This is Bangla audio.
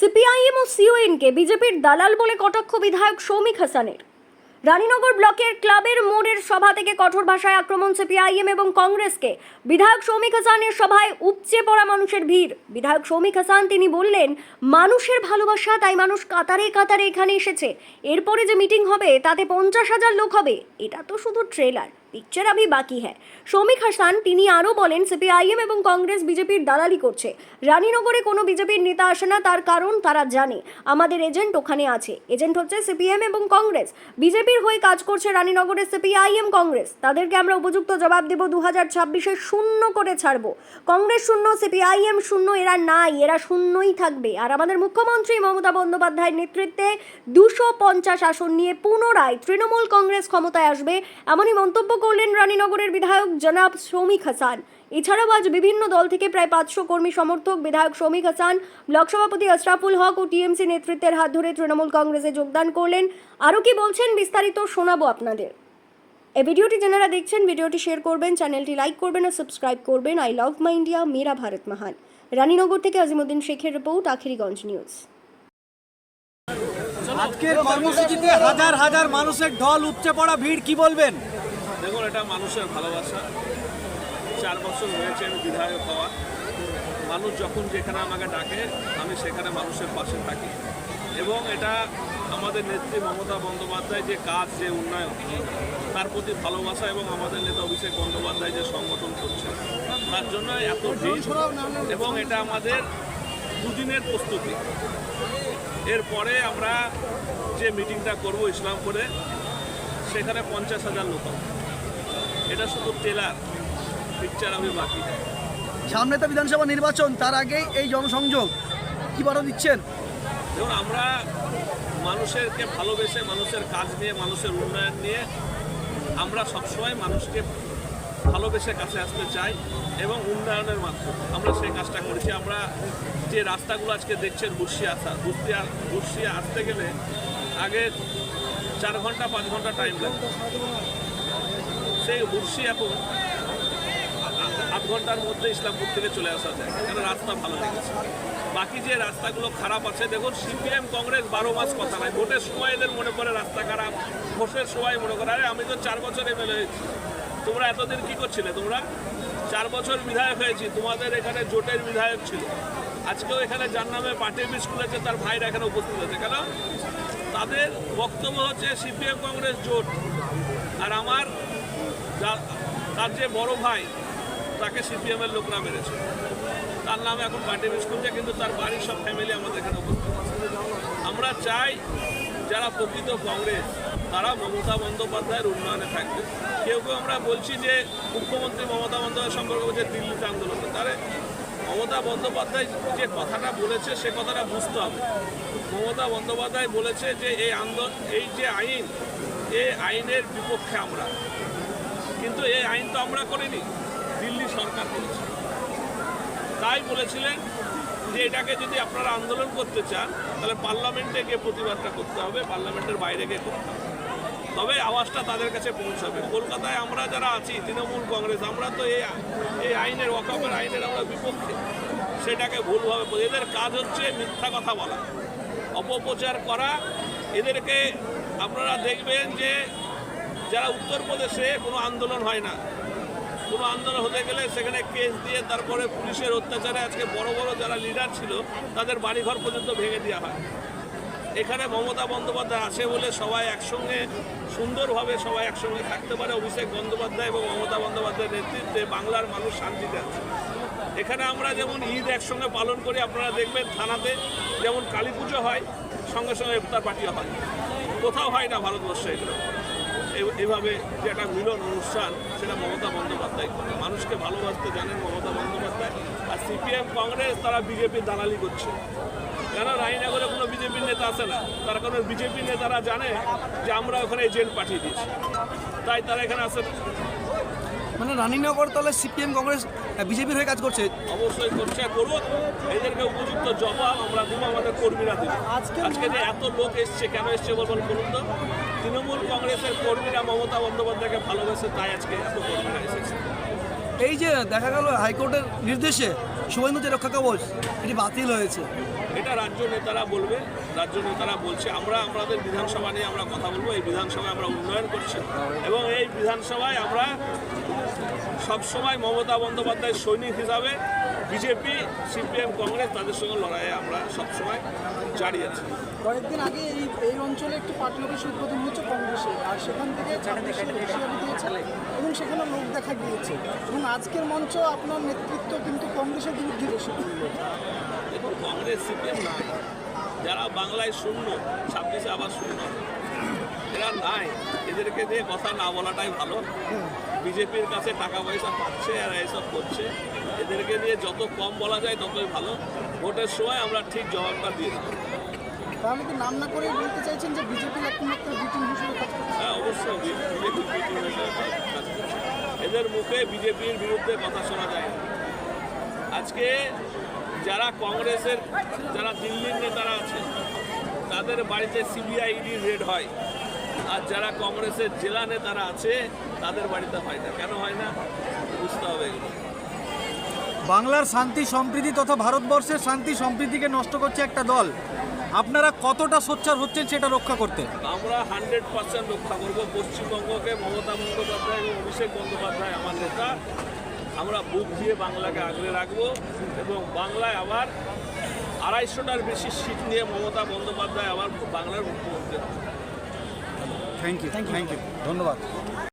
সিপিআইএম ও সিওএনকে বিজেপির দালাল বলে কটাক্ষ বিধায়ক সৌমিক হাসানের। রানীনগর ব্লকের ক্লাবের মোড়ের সভা থেকে কঠোর ভাষায় আক্রমণ সিপিআইএম এবং কংগ্রেসকে। বিধায়ক সৌমিক হাসানের সভায় উপচে পড়া মানুষের ভিড়। বিধায়ক সৌমিক হাসান তিনি বললেন, মানুষের ভালোবাসা, তাই মানুষ কাতারে কাতারে এখানে এসেছে। এরপরে যে মিটিং হবে, তাতে পঞ্চাশ হাজার লোক হবে। এটা তো শুধু ট্রেলার। পিকচার আমি বাকি হ্যাঁ সৌমিক হাসান তিনি আরও বলেন সিপিআইএম এবং কংগ্রেস বিজেপির দালালি করছে রানীনগরে কোনো বিজেপির নেতা আসে না তার কারণ তারা জানে আমাদের এজেন্ট ওখানে আছে এজেন্ট হচ্ছে সিপিএম এবং কংগ্রেস বিজেপির হয়ে কাজ করছে রানীনগরের সিপিআইএম কংগ্রেস তাদেরকে আমরা উপযুক্ত জবাব দেব দু হাজার ছাব্বিশে শূন্য করে ছাড়বো। কংগ্রেস শূন্য সিপিআইএম শূন্য, এরা নাই, এরা শূন্যই থাকবে। আর আমাদের মুখ্যমন্ত্রী মমতা বন্দ্যোপাধ্যায়ের নেতৃত্বে দুশো পঞ্চাশ আসন নিয়ে পুনরায় তৃণমূল কংগ্রেস ক্ষমতায় আসবে, এমনই মন্তব্য করলেন রানীনগরের বিধায়ক জনাব শ্রমিক হাসান। এছাড়াও আজ বিভিন্ন দল থেকে প্রায় পাঁচশো কর্মী সমর্থক বিধায়ক শ্রমিক হাসান, ব্লক সভাপতি আশরাফুল হক ও টিএমসি নেতৃত্বের হাত ধরে তৃণমূল কংগ্রেসে যোগদান করলেন। আরও কি বলছেন বিস্তারিত শোনাবো আপনাদের। এই ভিডিওটি যারা দেখছেন, ভিডিওটি শেয়ার করবেন চ্যানেলটি লাইক করবেন ও সাবস্ক্রাইব করবেন। আই লাভ মাই ইন্ডিয়া মেরা ভারত মহান রানীনগর থেকে আজিমুদ্দিন শেখের রিপোর্ট আখিরিগঞ্জ নিউজ আজকের কর্মসূচিতে হাজার হাজার মানুষের ঢল উপচে পড়া ভিড়, কি বলবেন? দেখুন, এটা মানুষের ভালোবাসা। চার বছর হয়েছে আমি বিধায়ক হওয়া। মানুষ যখন যেখানে আমাকে ডাকে, আমি সেখানে মানুষের পাশে থাকি। এবং এটা আমাদের নেত্রী মমতা বন্দ্যোপাধ্যায় যে কাজ, যে উন্নয়ন, তার প্রতি ভালোবাসা এবং আমাদের নেতা অভিষেক বন্দ্যোপাধ্যায় যে সংগঠন করছে তার জন্য এত এবং এটা আমাদের দুদিনের প্রস্তুতি। এরপরে আমরা যে মিটিংটা করব ইসলামপুরে, সেখানে পঞ্চাশ হাজার লোক। এটা শুধু ট্রেলার পিকচার আমি বাকি সামনে তো বিধানসভা নির্বাচন তার আগেই এই জনসংযোগ। কি বার্তা দিচ্ছেন? দেখুন আমরা মানুষেরকে ভালোবেসে মানুষের কাজ নিয়ে মানুষের উন্নয়ন নিয়ে আমরা সবসময় মানুষকে ভালোবেসে কাছে আসতে চাই এবং উন্নয়নের মাধ্যমে। আমরা সেই কাজটা করেছি। আমরা যে রাস্তাগুলো আজকে দেখছেন বুর্শিয়া আসা বুর্শিয়া বুর্শিয়া আসতে গেলে আগে চার ঘণ্টা পাঁচ ঘণ্টা টাইম লাগতো সেই এখন আধ ঘণ্টার মধ্যে ইসলামপুর থেকে চলে আসা যায়। কারণ রাস্তা ভালো লেগেছে। বাকি যে রাস্তাগুলো খারাপ আছে, দেখুন, সিপিএম, কংগ্রেস বারো মাস কথা নাই। ভোটের সময় এদের মনে করে রাস্তা খারাপ, ভোটের সময় মনে করে, আরে আমি তো চার বছর এমএলএ হয়েছি। তোমরা এতদিন কি করছিলে তোমরা? চার বছর বিধায়ক হয়েছি, তোমাদের এখানে জোটের বিধায়ক ছিল। আজকেও এখানে যার নামে পার্টি স্কুল আছে তার ভাইরা এখানে উপস্থিত আছে কেন? তাদের বক্তব্য হচ্ছে, সিপিএম, কংগ্রেস, জোট। আর আমার তার যে বড় ভাই, তাকে সিপিএমের লোকরা মেরেছে তার নাম এখন পার্টি খুলছে কিন্তু তার বাড়ির সব ফ্যামিলি আমাদের এখানে উপস্থিত আমরা চাই, যারা প্রকৃত কংগ্রেস, তারা মমতা বন্দ্যোপাধ্যায়ের উন্নয়নে থাকবে। কেউ কেউ আমরা বলছি যে, মুখ্যমন্ত্রী মমতা বন্দ্যোপাধ্যায় সম্পর্কে বলছে দিল্লিতে আন্দোলন। তারে মমতা বন্দ্যোপাধ্যায় যে কথাটা বলেছে, সে কথাটা বুঝতে হবে। মমতা বন্দ্যোপাধ্যায় বলেছে যে, এই আন্দোলন এই যে আইন, এই আইনের বিপক্ষে আমরা। কিন্তু এই আইন তো আমরা করিনি, দিল্লি সরকার করেছে। তাই বলেছিলেন যে এটাকে যদি আপনারা আন্দোলন করতে চান, তাহলে পার্লামেন্টে গিয়ে প্রতিবাদটা করতে হবে, পার্লামেন্টের বাইরে গিয়ে করতে হবে। তবে আওয়াজটা তাদের কাছে পৌঁছাবে। কলকাতায় আমরা যারা আছি, তৃণমূল কংগ্রেস, আমরা তো এই এই আইনের, ওয়াকফের আইনের আমরা বিপক্ষে। সেটাকে ভুলভাবে। এদের কাজ হচ্ছে মিথ্যা কথা বলা, অপপ্রচার করা। এদেরকে আপনারা দেখবেন যে যারা উত্তরপ্রদেশে কোনো আন্দোলন হয় না। কোনো আন্দোলন হতে গেলে সেখানে কেস দিয়ে তারপরে পুলিশের অত্যাচারে আজকে বড় বড় যারা লিডার ছিল, তাদের বাড়িঘর পর্যন্ত ভেঙে দেওয়া হয়। এখানে মমতা বন্দ্যোপাধ্যায় আছে বলে সবাই একসঙ্গে, সুন্দরভাবে সবাই একসঙ্গে থাকতে পারে। অভিষেক বন্দ্যোপাধ্যায় এবং মমতা বন্দ্যোপাধ্যায়ের নেতৃত্বে বাংলার মানুষ শান্তিতে আছে। এখানে আমরা যেমন ঈদ একসঙ্গে পালন করি, আপনারা দেখবেন থানাতে যেমন কালী পুজো হয়, সঙ্গে সঙ্গে ইফতার পার্টিও হয়। কোথাও হয় না ভারতবর্ষে এগুলো। এভাবে যে একটা মিলন অনুষ্ঠান, সেটা মমতা বন্দ্যোপাধ্যায় করে। মানুষকে ভালোবাসতে জানেন মমতা বন্দ্যোপাধ্যায়। আর সিপিএম, কংগ্রেস, তারা বিজেপির দালালি করছে। কেন রায়নগরে কোনো বিজেপির নেতা আসে না? তার কারণে বিজেপির নেতারা জানে যে আমরা ওখানে জেল পাঠিয়ে দিয়েছি। তাই তারা এখানে আসে। মানে রানীনগর তলে সিপিএম কংগ্রেস বিজেপির হয়ে কাজ করছে। অবশ্যই করছে করুন এদেরকে উপযুক্ত জবাব আমরা দেবো আমাদের কর্মীরা দেবে। আজকে যে এত লোক এসছে কেন এসছে বলবেন বলুন তো? তৃণমূল কংগ্রেসের কর্মীরা মমতা বন্দ্যোপাধ্যায়কে ভালোবেসে তাই আজকে এত কর্মীরা এসেছে। এই যে দেখা গেল হাইকোর্টের নির্দেশে শুভেন্দু যে রক্ষা কবচ এটি বাতিল হয়েছে। এটা রাজ্য নেতারা বলবে রাজ্য নেতারা বলছে আমরা আমাদের বিধানসভা নিয়ে আমরা কথা বলব এই বিধানসভায় আমরা উন্নয়ন করছি। এবং এই বিধানসভায় আমরা সবসময় মমতা বন্দ্যোপাধ্যায়ের সৈনিক হিসাবে বিজেপি সিপিএম কংগ্রেস তাদের সঙ্গে লড়াইয়ে আমরা সবসময় জারি আছি। কয়েকদিন আগে এই এই অঞ্চলে একটি পার্টি অফিস উদ্বোধন হচ্ছে কংগ্রেসে আর সেখান থেকে এবং সেখানে লোক দেখা গিয়েছে। এবং আজকের মঞ্চ আপনার নেতৃত্ব কিন্তু কংগ্রেসের বিরুদ্ধে বেশি দেখুন কংগ্রেস সিপিএম নাই। যারা বাংলায় শূন্য ছাব্বিশে আবার শূন্য। এরা নাই। এদেরকে দিয়ে কথা না বলাটাই ভালো। বিজেপির কাছে টাকা পয়সা পাচ্ছে আর এইসব করছে। এদেরকে দিয়ে যত কম বলা যায় ততই ভালো। ভোটের সময় আমরা ঠিক জবাবটা দিয়ে দেবো। নাম না করেই বলতে চাইছেন যে বিজেপির একমাত্র বিটিং হিসেবে কাজ করছে? হ্যাঁ অবশ্যই বিজেপি কাজ করছে। এদের মুখে বিজেপির বিরুদ্ধে কথা শোনা যায় না। আজকে যারা কংগ্রেসের যারা দিল্লির নেতারা আছে তাদের বাড়িতে সিবিআই ইডি রেড হয়। আর যারা কংগ্রেসের জেলা নেতারা আছে তাদের বাড়িতে হয় না। কেন হয় না? বুঝতে হবে এগুলো। বাংলার শান্তি সম্প্রীতি তথা ভারতবর্ষের শান্তি সম্প্রীতিকে নষ্ট করছে একটা দল। আপনারা কতটা সোচ্চার হচ্ছেন সেটা রক্ষা করতে? আমরা হান্ড্রেড পার্সেন্ট রক্ষা করব। পশ্চিমবঙ্গকে মমতা বন্দ্যোপাধ্যায় এবং অভিষেক বন্দ্যোপাধ্যায় আমার নেতা। আমরা বুক দিয়ে বাংলাকে আগলে রাখব এবং বাংলায় আবার আড়াইশোটার বেশি সিট নিয়ে মমতা বন্দ্যোপাধ্যায় আবার বাংলার মুখ্যমন্ত্রী হবে। থ্যাংক ইউ থ্যাংক ইউ ধন্যবাদ